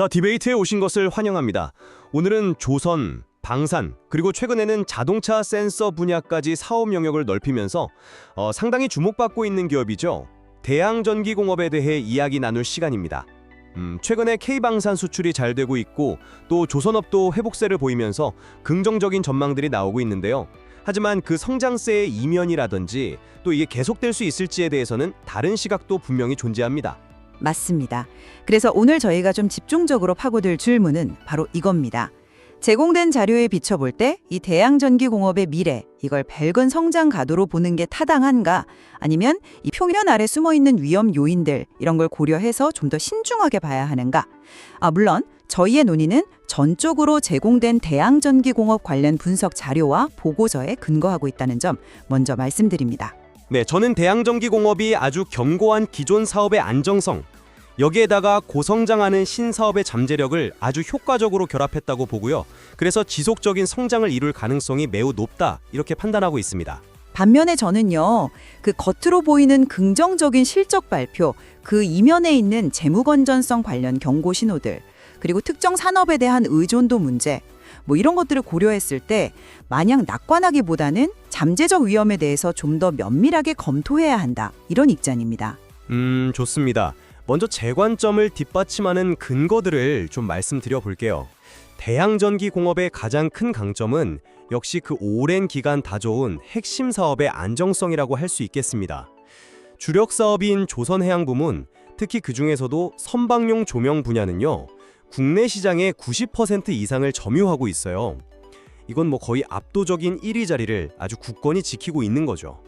자, 디베이트에 오신 것을 환영합니다. 오늘은 조선, 방산, 그리고 최근에는 자동차 센서 분야까지 사업 영역을 넓히면서 어, 상당히 주목받고 있는 기업이죠. 대양전기공업에 대해 이야기 나눌 시간입니다. 음, 최근에 K방산 수출이 잘 되고 있고 또 조선업도 회복세를 보이면서 긍정적인 전망들이 나오고 있는데요. 하지만 그 성장세의 이면이라든지 또 이게 계속될 수 있을지에 대해서는 다른 시각도 분명히 존재합니다. 맞습니다. 그래서 오늘 저희가 좀 집중적으로 파고들 질문은 바로 이겁니다. 제공된 자료에 비춰볼 때 이 대양전기공업의 미래, 이걸 밝은 성장 가도로 보는 게 타당한가? 아니면 이 표면 아래 숨어 있는 위험 요인들, 이런 걸 고려해서 좀 더 신중하게 봐야 하는가? 아, 물론 저희의 논의는 전적으로 제공된 대양전기공업 관련 분석 자료와 보고서에 근거하고 있다는 점 먼저 말씀드립니다. 네, 저는 대양전기공업이 아주 견고한 기존 사업의 안정성, 여기에다가 고성장하는 신사업의 잠재력을 아주 효과적으로 결합했다고 보고요. 그래서 지속적인 성장을 이룰 가능성이 매우 높다 이렇게 판단하고 있습니다. 반면에 저는요, 그 겉으로 보이는 긍정적인 실적 발표, 그 이면에 있는 재무 건전성 관련 경고 신호들, 그리고 특정 산업에 대한 의존도 문제, 뭐 이런 것들을 고려했을 때 마냥 낙관하기보다는 잠재적 위험에 대해서 좀 더 면밀하게 검토해야 한다. 이런 입장입니다. 음, 좋습니다. 먼저 제 관점을 뒷받침하는 근거들을 좀 말씀드려 볼게요. 대양전기 공업의 가장 큰 강점은 역시 그 오랜 기간 다져온 핵심 사업의 안정성이라고 할 수 있겠습니다. 주력 사업인 조선해양부문, 특히 그 중에서도 선박용 조명 분야는요, 국내 시장의 90% 이상을 점유하고 있어요. 이건 뭐 거의 압도적인 1위 자리를 아주 굳건히 지키고 있는 거죠.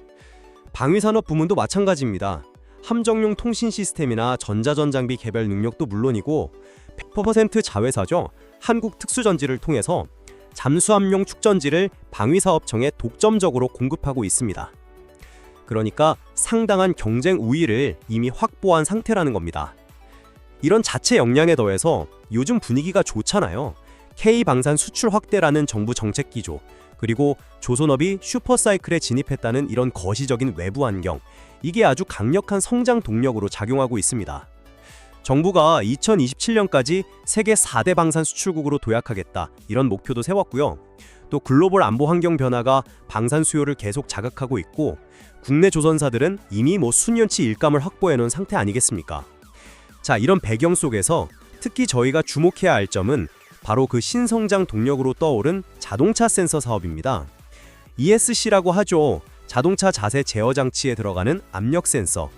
방위산업 부문도 마찬가지입니다. 함정용 통신 시스템이나 전자전 장비 개별 능력도 물론이고 100% 자회사죠. 한국특수전지를 통해서 잠수함용 축전지를 방위사업청에 독점적으로 공급하고 있습니다. 그러니까 상당한 경쟁 우위를 이미 확보한 상태라는 겁니다. 이런 자체 역량에 더해서 요즘 분위기가 좋잖아요. K방산 수출 확대라는 정부 정책 기조, 그리고 조선업이 슈퍼사이클에 진입했다는 이런 거시적인 외부 환경, 이게 아주 강력한 성장 동력으로 작용하고 있습니다. 정부가 2027년까지 세계 4대 방산 수출국으로 도약하겠다 이런 목표도 세웠고요. 또 글로벌 안보 환경 변화가 방산 수요를 계속 자극하고 있고 국내 조선사들은 이미 뭐 수년치 일감을 확보해 놓은 상태 아니겠습니까? 자, 이런 배경 속에서 특히 저희가 주목해야 할 점은 바로 그 신성장 동력으로 떠오른 자동차 센서 사업입니다. ESC라고 하죠. 자동차 자세 제어 장치에 들어가는 압력 센서.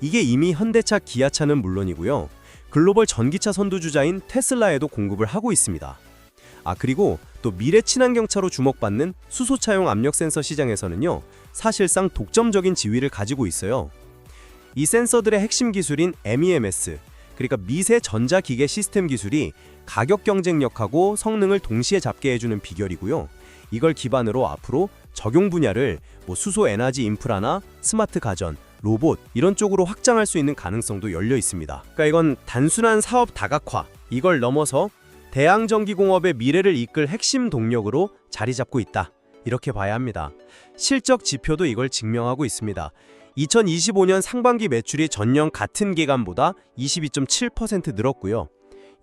이게 이미 현대차, 기아차는 물론이고요. 글로벌 전기차 선두주자인 테슬라에도 공급을 하고 있습니다. 아, 그리고 또 미래 친환경차로 주목받는 수소차용 압력 센서 시장에서는요. 사실상 독점적인 지위를 가지고 있어요. 이 센서들의 핵심 기술인 MEMS, 그러니까 미세 전자기계 시스템 기술이 가격 경쟁력하고 성능을 동시에 잡게 해주는 비결이고요. 이걸 기반으로 앞으로 적용 분야를 뭐 수소 에너지 인프라나 스마트 가전, 로봇 이런 쪽으로 확장할 수 있는 가능성도 열려 있습니다. 그러니까 이건 단순한 사업 다각화 이걸 넘어서 대양전기공업의 미래를 이끌 핵심 동력으로 자리 잡고 있다. 이렇게 봐야 합니다. 실적 지표도 이걸 증명하고 있습니다. 2025년 상반기 매출이 전년 같은 기간보다 22.7% 늘었고요.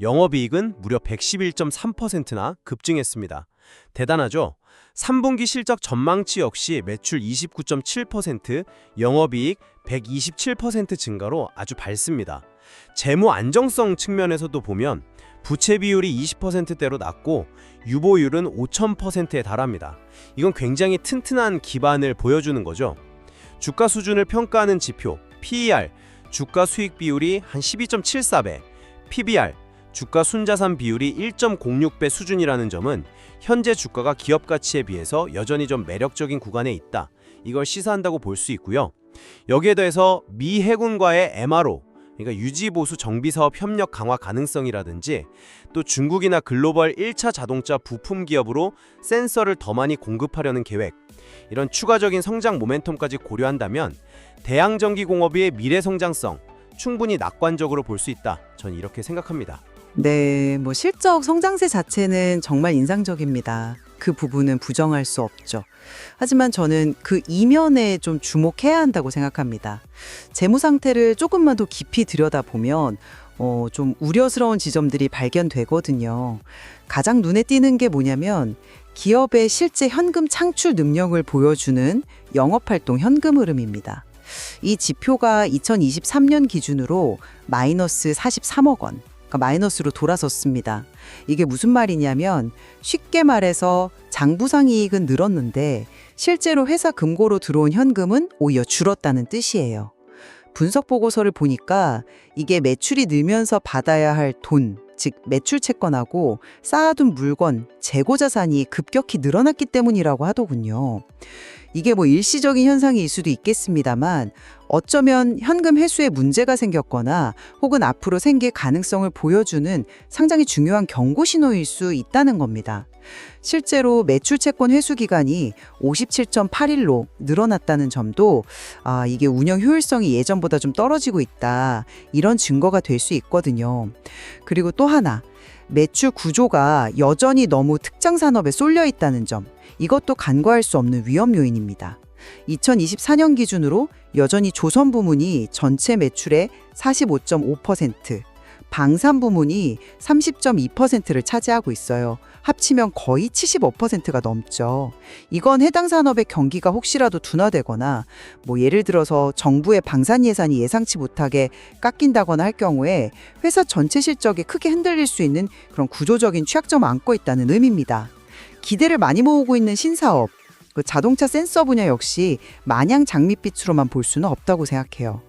영업이익은 무려 111.3%나 급증했습니다. 대단하죠? 3분기 실적 전망치 역시 매출 29.7%, 영업이익 127% 증가로 아주 밝습니다. 재무 안정성 측면에서도 보면 부채 비율이 20%대로 낮고 유보율은 5,000%에 달합니다. 이건 굉장히 튼튼한 기반을 보여주는 거죠. 주가 수준을 평가하는 지표 PER, 주가 수익 비율이 한 12.74배, PBR, 주가 순자산 비율이 1.06배 수준이라는 점은 현재 주가가 기업 가치에 비해서 여전히 좀 매력적인 구간에 있다. 이걸 시사한다고 볼 수 있고요. 여기에 더해서 미 해군과의 MRO, 그러니까 유지 보수 정비 사업 협력 강화 가능성이라든지 또 중국이나 글로벌 1차 자동차 부품 기업으로 센서를 더 많이 공급하려는 계획. 이런 추가적인 성장 모멘텀까지 고려한다면 대양전기 공업의 미래 성장성 충분히 낙관적으로 볼 수 있다. 전 이렇게 생각합니다. 네, 뭐 실적 성장세 자체는 정말 인상적입니다. 그 부분은 부정할 수 없죠. 하지만 저는 그 이면에 좀 주목해야 한다고 생각합니다. 재무 상태를 조금만 더 깊이 들여다보면 어, 좀 우려스러운 지점들이 발견되거든요. 가장 눈에 띄는 게 뭐냐면 기업의 실제 현금 창출 능력을 보여주는 영업활동 현금 흐름입니다. 이 지표가 2023년 기준으로 마이너스 43억 원, 그러니까 마이너스로 돌아섰습니다. 이게 무슨 말이냐면 쉽게 말해서 장부상 이익은 늘었는데 실제로 회사 금고로 들어온 현금은 오히려 줄었다는 뜻이에요. 분석 보고서를 보니까 이게 매출이 늘면서 받아야 할 돈, 즉 매출 채권하고 쌓아둔 물건, 재고 자산이 급격히 늘어났기 때문이라고 하더군요. 이게 뭐 일시적인 현상일 수도 있겠습니다만 어쩌면 현금 회수에 문제가 생겼거나 혹은 앞으로 생길 가능성을 보여주는 상당히 중요한 경고 신호일 수 있다는 겁니다. 실제로 매출 채권 회수 기간이 57.8일로 늘어났다는 점도 아, 이게 운영 효율성이 예전보다 좀 떨어지고 있다. 이런 증거가 될 수 있거든요. 그리고 또 하나. 매출 구조가 여전히 너무 특정 산업에 쏠려 있다는 점. 이것도 간과할 수 없는 위험 요인입니다. 2024년 기준으로 여전히 조선 부문이 전체 매출의 45.5%, 방산 부문이 30.2%를 차지하고 있어요. 합치면 거의 75%가 넘죠. 이건 해당 산업의 경기가 혹시라도 둔화되거나 뭐 예를 들어서 정부의 방산 예산이 예상치 못하게 깎인다거나 할 경우에 회사 전체 실적이 크게 흔들릴 수 있는 그런 구조적인 취약점을 안고 있다는 의미입니다. 기대를 많이 모으고 있는 신사업, 그 자동차 센서 분야 역시 마냥 장밋빛으로만 볼 수는 없다고 생각해요.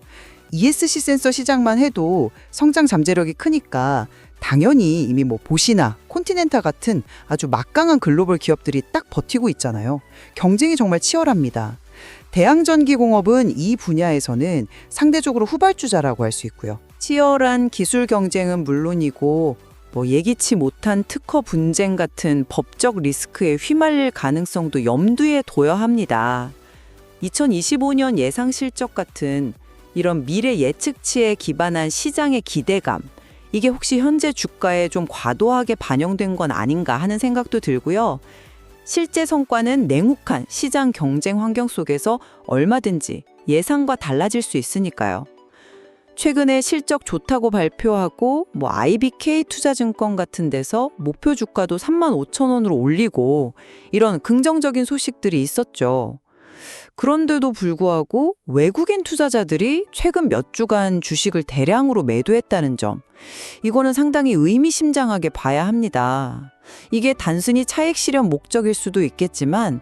ESC 센서 시장만 해도 성장 잠재력이 크니까 당연히 이미 뭐 보시나 콘티넨탈 같은 아주 막강한 글로벌 기업들이 딱 버티고 있잖아요. 경쟁이 정말 치열합니다. 대항전기공업은 이 분야에서는 상대적으로 후발주자라고 할 수 있고요. 치열한 기술 경쟁은 물론이고 뭐 예기치 못한 특허 분쟁 같은 법적 리스크에 휘말릴 가능성도 염두에 둬야 합니다. 2025년 예상 실적 같은 이런 미래 예측치에 기반한 시장의 기대감, 이게 혹시 현재 주가에 좀 과도하게 반영된 건 아닌가 하는 생각도 들고요. 실제 성과는 냉혹한 시장 경쟁 환경 속에서 얼마든지 예상과 달라질 수 있으니까요. 최근에 실적 좋다고 발표하고 뭐 IBK 투자증권 같은 데서 목표 주가도 3만 5천 원으로 올리고 이런 긍정적인 소식들이 있었죠. 그런데도 불구하고 외국인 투자자들이 최근 몇 주간 주식을 대량으로 매도했다는 점. 이거는 상당히 의미심장하게 봐야 합니다. 이게 단순히 차익 실현 목적일 수도 있겠지만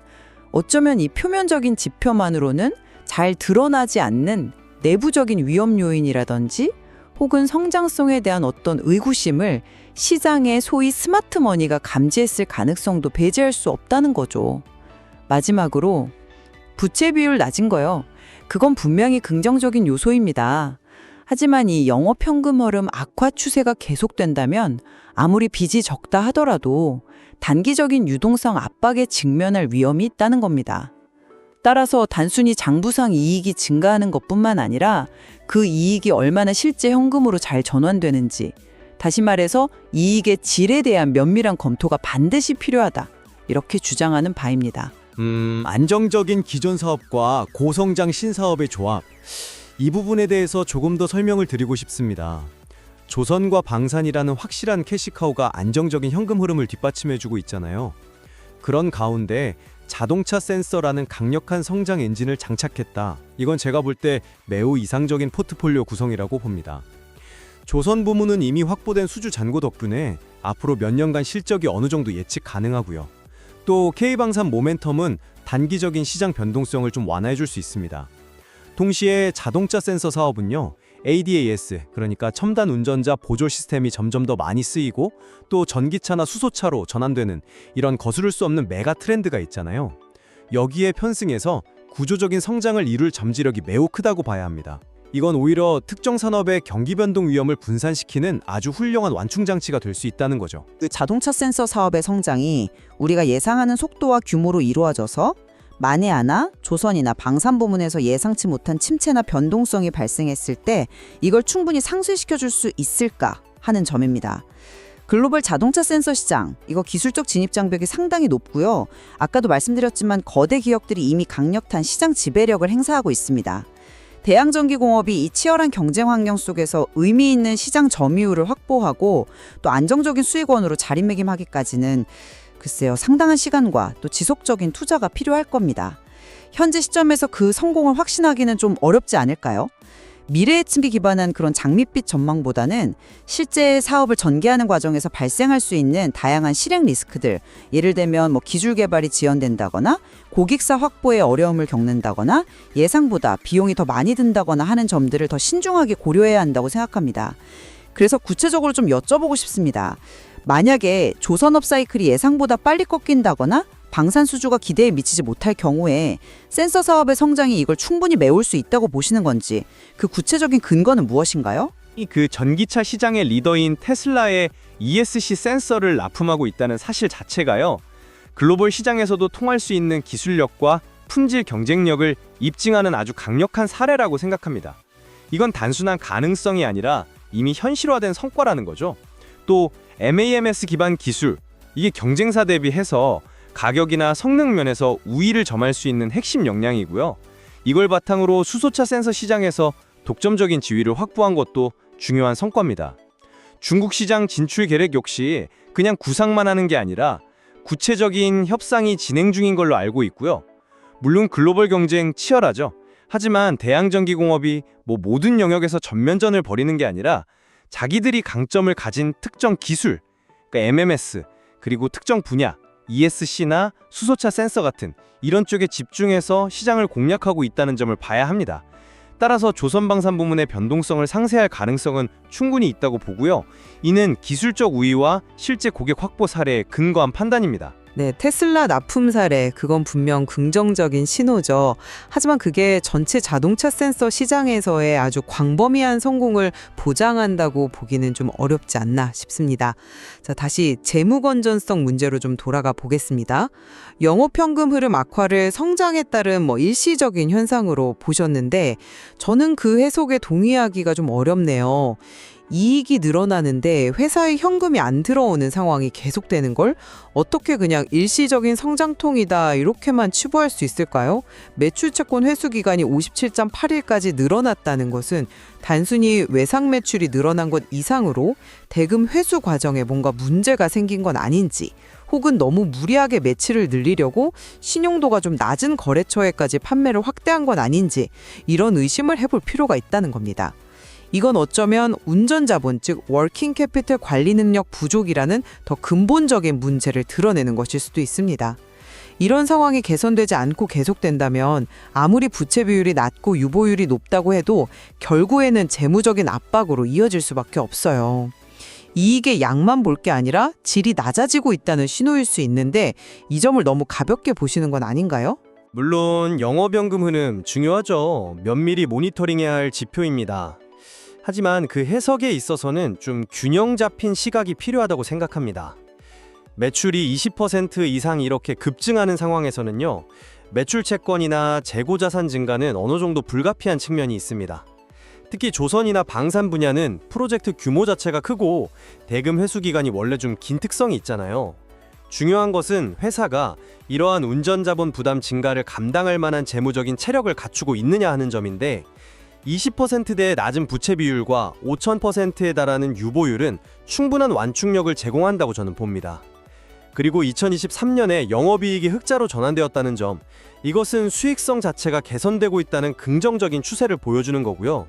어쩌면 이 표면적인 지표만으로는 잘 드러나지 않는 내부적인 위험 요인이라든지 혹은 성장성에 대한 어떤 의구심을 시장의 소위 스마트 머니가 감지했을 가능성도 배제할 수 없다는 거죠. 마지막으로 부채 비율 낮은 거요. 그건 분명히 긍정적인 요소입니다. 하지만 이 영업 현금 흐름 악화 추세가 계속된다면 아무리 빚이 적다 하더라도 단기적인 유동성 압박에 직면할 위험이 있다는 겁니다. 따라서 단순히 장부상 이익이 증가하는 것뿐만 아니라 그 이익이 얼마나 실제 현금으로 잘 전환되는지, 다시 말해서 이익의 질에 대한 면밀한 검토가 반드시 필요하다. 이렇게 주장하는 바입니다. 음, 안정적인 기존 사업과 고성장 신사업의 조합. 이 부분에 대해서 조금 더 설명을 드리고 싶습니다. 조선과 방산이라는 확실한 캐시카우가 안정적인 현금 흐름을 뒷받침해주고 있잖아요. 그런 가운데 자동차 센서라는 강력한 성장 엔진을 장착했다. 이건 제가 볼 때 매우 이상적인 포트폴리오 구성이라고 봅니다. 조선 부문은 이미 확보된 수주 잔고 덕분에 앞으로 몇 년간 실적이 어느 정도 예측 가능하고요. 또 K방산 모멘텀은 단기적인 시장 변동성을 좀 완화해 줄 수 있습니다. 동시에 자동차 센서 사업은요. ADAS, 그러니까 첨단 운전자 보조 시스템이 점점 더 많이 쓰이고 또 전기차나 수소차로 전환되는 이런 거스를 수 없는 메가 트렌드가 있잖아요. 여기에 편승해서 구조적인 성장을 이룰 잠재력이 매우 크다고 봐야 합니다. 이건 오히려 특정 산업의 경기 변동 위험을 분산시키는 아주 훌륭한 완충 장치가 될 수 있다는 거죠. 그 자동차 센서 사업의 성장이 우리가 예상하는 속도와 규모로 이루어져서 만에 하나 조선이나 방산 부문에서 예상치 못한 침체나 변동성이 발생했을 때 이걸 충분히 상쇄시켜 줄 수 있을까 하는 점입니다. 글로벌 자동차 센서 시장 이거 기술적 진입 장벽이 상당히 높고요. 아까도 말씀드렸지만 거대 기업들이 이미 강력한 시장 지배력을 행사하고 있습니다. 대양전기공업이 이 치열한 경쟁 환경 속에서 의미 있는 시장 점유율을 확보하고 또 안정적인 수익원으로 자리매김하기까지는 글쎄요 상당한 시간과 또 지속적인 투자가 필요할 겁니다. 현재 시점에서 그 성공을 확신하기는 좀 어렵지 않을까요? 미래 예측에 기반한 그런 장밋빛 전망보다는 실제 사업을 전개하는 과정에서 발생할 수 있는 다양한 실행 리스크들, 예를 들면 뭐 기술 개발이 지연된다거나 고객사 확보에 어려움을 겪는다거나 예상보다 비용이 더 많이 든다거나 하는 점들을 더 신중하게 고려해야 한다고 생각합니다. 그래서 구체적으로 좀 여쭤보고 싶습니다. 만약에 조선업 사이클이 예상보다 빨리 꺾인다거나 방산 수주가 기대에 미치지 못할 경우에 센서 사업의 성장이 이걸 충분히 메울 수 있다고 보시는 건지 그 구체적인 근거는 무엇인가요? 이 그 전기차 시장의 리더인 테슬라의 ESC 센서를 납품하고 있다는 사실 자체가요. 글로벌 시장에서도 통할 수 있는 기술력과 품질 경쟁력을 입증하는 아주 강력한 사례라고 생각합니다. 이건 단순한 가능성이 아니라 이미 현실화된 성과라는 거죠. 또 MAMS 기반 기술, 이게 경쟁사 대비해서 가격이나 성능 면에서 우위를 점할 수 있는 핵심 역량이고요. 이걸 바탕으로 수소차 센서 시장에서 독점적인 지위를 확보한 것도 중요한 성과입니다. 중국 시장 진출 계획 역시 그냥 구상만 하는 게 아니라 구체적인 협상이 진행 중인 걸로 알고 있고요. 물론 글로벌 경쟁 치열하죠. 하지만 대양전기공업이 뭐 모든 영역에서 전면전을 벌이는 게 아니라 자기들이 강점을 가진 특정 기술, 그러니까 MMS, 그리고 특정 분야, ESC나 수소차 센서 같은 이런 쪽에 집중해서 시장을 공략하고 있다는 점을 봐야 합니다. 따라서 조선방산 부문의 변동성을 상쇄할 가능성은 충분히 있다고 보고요. 이는 기술적 우위와 실제 고객 확보 사례에 근거한 판단입니다. 네, 테슬라 납품 사례 그건 분명 긍정적인 신호죠. 하지만 그게 전체 자동차 센서 시장에서의 아주 광범위한 성공을 보장한다고 보기는 좀 어렵지 않나 싶습니다. 자, 다시 재무 건전성 문제로 좀 돌아가 보겠습니다. 영업 현금 흐름 악화를 성장에 따른 뭐 일시적인 현상으로 보셨는데 저는 그 해석에 동의하기가 좀 어렵네요. 이익이 늘어나는데 회사의 현금이 안 들어오는 상황이 계속되는 걸 어떻게 그냥 일시적인 성장통이다 이렇게만 치부할 수 있을까요? 매출 채권 회수 기간이 57.8일까지 늘어났다는 것은 단순히 외상 매출이 늘어난 것 이상으로 대금 회수 과정에 뭔가 문제가 생긴 건 아닌지 혹은 너무 무리하게 매출을 늘리려고 신용도가 좀 낮은 거래처에까지 판매를 확대한 건 아닌지 이런 의심을 해볼 필요가 있다는 겁니다. 이건 어쩌면 운전자본 즉 워킹 캐피털 관리 능력 부족이라는 더 근본적인 문제를 드러내는 것일 수도 있습니다. 이런 상황이 개선되지 않고 계속된다면 아무리 부채 비율이 낮고 유보율이 높다고 해도 결국에는 재무적인 압박으로 이어질 수밖에 없어요. 이익의 양만 볼 게 아니라 질이 낮아지고 있다는 신호일 수 있는데 이 점을 너무 가볍게 보시는 건 아닌가요? 물론 영업연금 흐름 중요하죠. 면밀히 모니터링해야 할 지표입니다. 하지만 그 해석에 있어서는 좀 균형 잡힌 시각이 필요하다고 생각합니다. 매출이 20% 이상 이렇게 급증하는 상황에서는요. 매출 채권이나 재고 자산 증가는 어느 정도 불가피한 측면이 있습니다. 특히 조선이나 방산 분야는 프로젝트 규모 자체가 크고 대금 회수 기간이 원래 좀 긴 특성이 있잖아요. 중요한 것은 회사가 이러한 운전 자본 부담 증가를 감당할 만한 재무적인 체력을 갖추고 있느냐 하는 점인데 20%대의 낮은 부채 비율과 5,000%에 달하는 유보율은 충분한 완충력을 제공한다고 저는 봅니다. 그리고 2023년에 영업이익이 흑자로 전환되었다는 점, 이것은 수익성 자체가 개선되고 있다는 긍정적인 추세를 보여주는 거고요.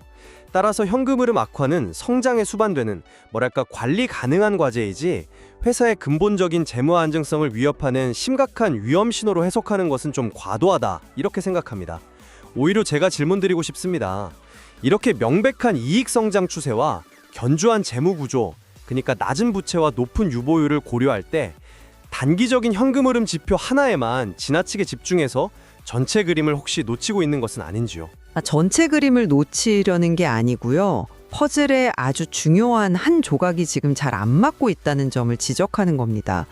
따라서 현금 흐름 악화는 성장에 수반되는 뭐랄까 관리 가능한 과제이지 회사의 근본적인 재무 안정성을 위협하는 심각한 위험 신호로 해석하는 것은 좀 과도하다 이렇게 생각합니다. 오히려 제가 질문 드리고 싶습니다. 이렇게 명백한 이익 성장 추세와 견주한 재무 구조, 그러니까 낮은 부채와 높은 유보율을 고려할 때 단기적인 현금 흐름 지표 하나에만 지나치게 집중해서 전체 그림을 혹시 놓치고 있는 것은 아닌지요? 아, 전체 그림을 놓치려는 게 아니고요. 퍼즐의 아주 중요한 한 조각이 지금 잘 안 맞고 있다는 점을 지적하는 겁니다.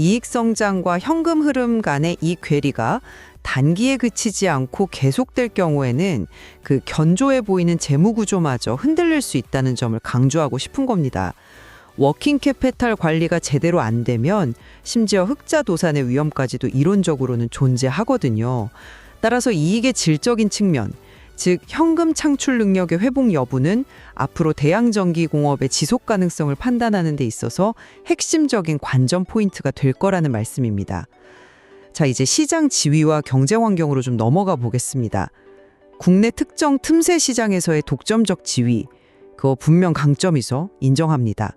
이익 성장과 현금 흐름 간의 이 괴리가 단기에 그치지 않고 계속될 경우에는 그 견조해 보이는 재무 구조마저 흔들릴 수 있다는 점을 강조하고 싶은 겁니다. 워킹 캐피탈 관리가 제대로 안 되면 심지어 흑자 도산의 위험까지도 이론적으로는 존재하거든요. 따라서 이익의 질적인 측면, 즉 현금 창출 능력의 회복 여부는 앞으로 대양전기 공업의 지속 가능성을 판단하는 데 있어서 핵심적인 관전 포인트가 될 거라는 말씀입니다. 자, 이제 시장 지위와 경쟁 환경으로 좀 넘어가 보겠습니다. 국내 특정 틈새 시장에서의 독점적 지위, 그거 분명 강점이죠. 인정합니다.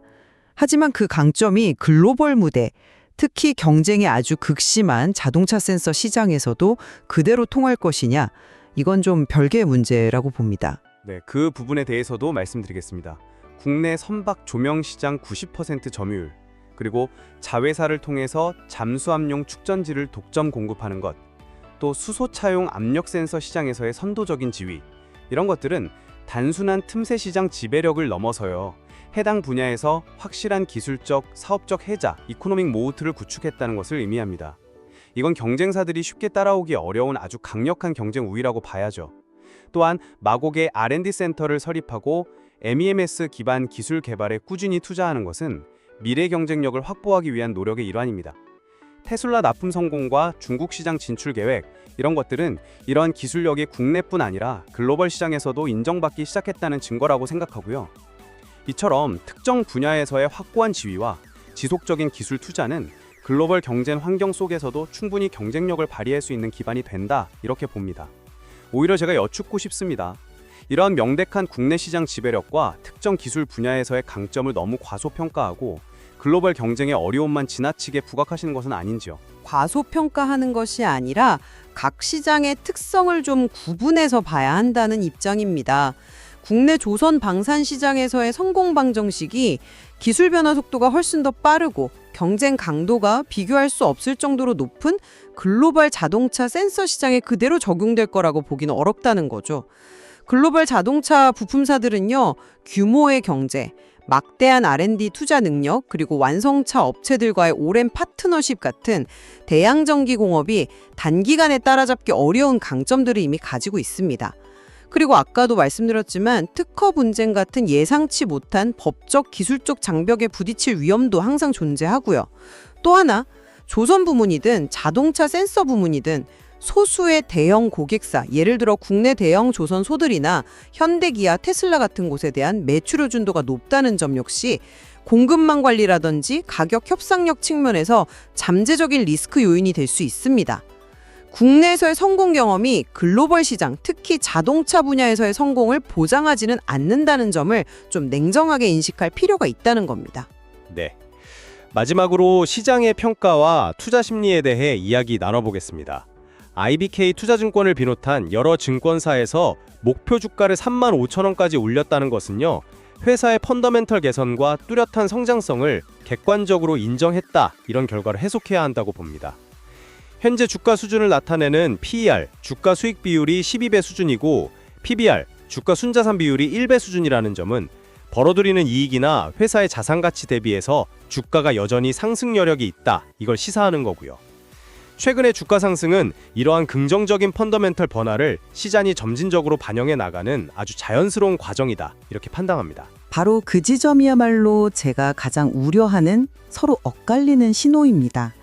하지만 그 강점이 글로벌 무대, 특히 경쟁이 아주 극심한 자동차 센서 시장에서도 그대로 통할 것이냐, 이건 좀 별개의 문제라고 봅니다. 네, 그 부분에 대해서도 말씀드리겠습니다. 국내 선박 조명 시장 90% 점유율, 그리고 자회사를 통해서 잠수함용 축전지를 독점 공급하는 것, 또 수소 차용 압력 센서 시장에서의 선도적인 지위, 이런 것들은 단순한 틈새 시장 지배력을 넘어서요. 해당 분야에서 확실한 기술적, 사업적 해자, 이코노믹 모우트를 구축했다는 것을 의미합니다. 이건 경쟁사들이 쉽게 따라오기 어려운 아주 강력한 경쟁 우위라고 봐야죠. 또한 마곡의 R&D 센터를 설립하고 MEMS 기반 기술 개발에 꾸준히 투자하는 것은 미래 경쟁력을 확보하기 위한 노력의 일환입니다. 테슬라 납품 성공과 중국 시장 진출 계획 이런 것들은 이러한 기술력이 국내뿐 아니라 글로벌 시장에서도 인정받기 시작했다는 증거라고 생각하고요. 이처럼 특정 분야에서의 확고한 지위와 지속적인 기술 투자는 글로벌 경쟁 환경 속에서도 충분히 경쟁력을 발휘할 수 있는 기반이 된다 이렇게 봅니다. 오히려 제가 여쭙고 싶습니다. 이러한 명백한 국내 시장 지배력과 특정 기술 분야에서의 강점을 너무 과소평가하고 글로벌 경쟁의 어려움만 지나치게 부각하시는 것은 아닌지요. 과소평가하는 것이 아니라 각 시장의 특성을 좀 구분해서 봐야 한다는 입장입니다. 국내 조선 방산 시장에서의 성공 방정식이 기술 변화 속도가 훨씬 더 빠르고 경쟁 강도가 비교할 수 없을 정도로 높은 글로벌 자동차 센서 시장에 그대로 적용될 거라고 보기는 어렵다는 거죠. 글로벌 자동차 부품사들은요, 규모의 경제, 막대한 R&D 투자 능력, 그리고 완성차 업체들과의 오랜 파트너십 같은 대양 전기 공업이 단기간에 따라잡기 어려운 강점들을 이미 가지고 있습니다. 그리고 아까도 말씀드렸지만 특허 분쟁 같은 예상치 못한 법적 기술적 장벽에 부딪힐 위험도 항상 존재하고요. 또 하나 조선 부문이든 자동차 센서 부문이든 소수의 대형 고객사, 예를 들어 국내 대형 조선 소들이나 현대기아, 테슬라 같은 곳에 대한 매출 의존도가 높다는 점 역시 공급망 관리라든지 가격 협상력 측면에서 잠재적인 리스크 요인이 될 수 있습니다. 국내에서의 성공 경험이 글로벌 시장, 특히 자동차 분야에서의 성공을 보장하지는 않는다는 점을 좀 냉정하게 인식할 필요가 있다는 겁니다. 네. 마지막으로 시장의 평가와 투자 심리에 대해 이야기 나눠보겠습니다. IBK 투자증권을 비롯한 여러 증권사에서 목표 주가를 3만 5천 원까지 올렸다는 것은요. 회사의 펀더멘털 개선과 뚜렷한 성장성을 객관적으로 인정했다 이런 결과를 해석해야 한다고 봅니다. 현재 주가 수준을 나타내는 PER, 주가 수익 비율이 12배 수준이고 PBR, 주가 순자산 비율이 1배 수준이라는 점은 벌어들이는 이익이나 회사의 자산 가치 대비해서 주가가 여전히 상승 여력이 있다. 이걸 시사하는 거고요. 최근의 주가 상승은 이러한 긍정적인 펀더멘털 변화를 시장이 점진적으로 반영해 나가는 아주 자연스러운 과정이다. 이렇게 판단합니다. 바로 그 지점이야말로 제가 가장 우려하는 서로 엇갈리는 신호입니다.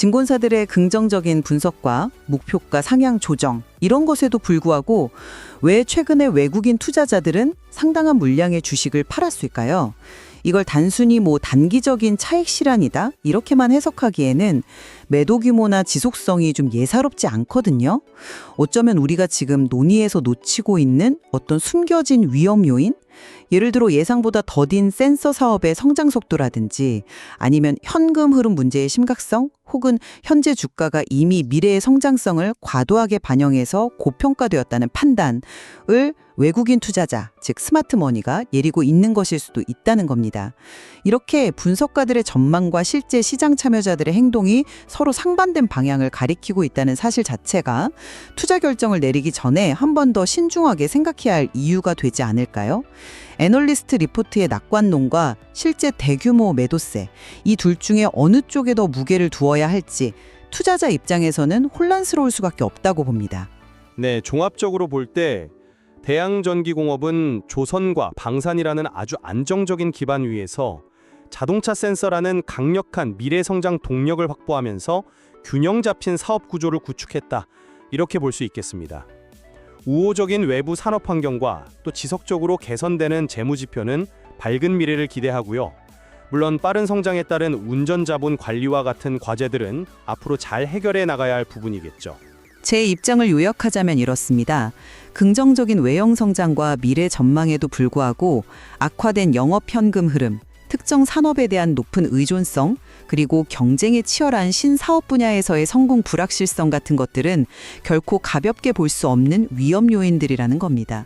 증권사들의 긍정적인 분석과 목표가 상향 조정 이런 것에도 불구하고 왜 최근에 외국인 투자자들은 상당한 물량의 주식을 팔았을까요? 이걸 단순히 뭐 단기적인 차익 실현이다 이렇게만 해석하기에는 매도 규모나 지속성이 좀 예사롭지 않거든요. 어쩌면 우리가 지금 논의에서 놓치고 있는 어떤 숨겨진 위험 요인? 예를 들어 예상보다 더딘 센서 사업의 성장 속도라든지 아니면 현금 흐름 문제의 심각성 혹은 현재 주가가 이미 미래의 성장성을 과도하게 반영해서 고평가되었다는 판단을 외국인 투자자, 즉 스마트머니가 예리고 있는 것일 수도 있다는 겁니다. 이렇게 분석가들의 전망과 실제 시장 참여자들의 행동이 서로 상반된 방향을 가리키고 있다는 사실 자체가 투자 결정을 내리기 전에 한 번 더 신중하게 생각해야 할 이유가 되지 않을까요? 애널리스트 리포트의 낙관론과 실제 대규모 매도세, 이 둘 중에 어느 쪽에 더 무게를 두어야 할지 투자자 입장에서는 혼란스러울 수밖에 없다고 봅니다. 네, 종합적으로 볼 때 대양전기공업은 조선과 방산이라는 아주 안정적인 기반 위에서 자동차 센서라는 강력한 미래 성장 동력을 확보하면서 균형 잡힌 사업 구조를 구축했다. 이렇게 볼 수 있겠습니다. 우호적인 외부 산업 환경과 또 지속적으로 개선되는 재무 지표는 밝은 미래를 기대하고요. 물론 빠른 성장에 따른 운전 자본 관리와 같은 과제들은 앞으로 잘 해결해 나가야 할 부분이겠죠. 제 입장을 요약하자면 이렇습니다. 긍정적인 외형 성장과 미래 전망에도 불구하고 악화된 영업 현금 흐름, 특정 산업에 대한 높은 의존성, 그리고 경쟁이 치열한 신사업 분야에서의 성공 불확실성 같은 것들은 결코 가볍게 볼 수 없는 위험 요인들이라는 겁니다.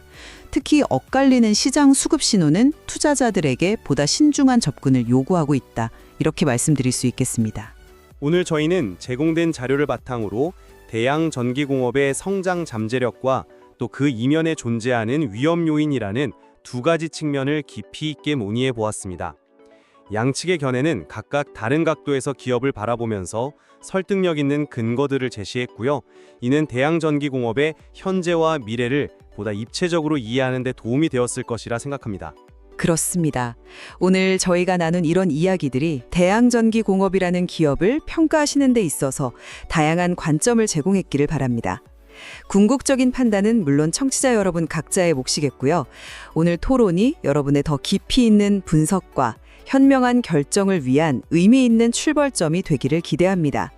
특히 엇갈리는 시장 수급 신호는 투자자들에게 보다 신중한 접근을 요구하고 있다. 이렇게 말씀드릴 수 있겠습니다. 오늘 저희는 제공된 자료를 바탕으로 대양 전기공업의 성장 잠재력과 또 그 이면에 존재하는 위험 요인이라는 두 가지 측면을 깊이 있게 논의해 보았습니다. 양측의 견해는 각각 다른 각도에서 기업을 바라보면서 설득력 있는 근거들을 제시했고요. 이는 대양전기공업의 현재와 미래를 보다 입체적으로 이해하는 데 도움이 되었을 것이라 생각합니다. 그렇습니다. 오늘 저희가 나눈 이런 이야기들이 대양전기공업이라는 기업을 평가하시는 데 있어서 다양한 관점을 제공했기를 바랍니다. 궁극적인 판단은 물론 청취자 여러분 각자의 몫이겠고요. 오늘 토론이 여러분의 더 깊이 있는 분석과 현명한 결정을 위한 의미 있는 출발점이 되기를 기대합니다.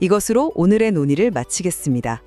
이것으로 오늘의 논의를 마치겠습니다.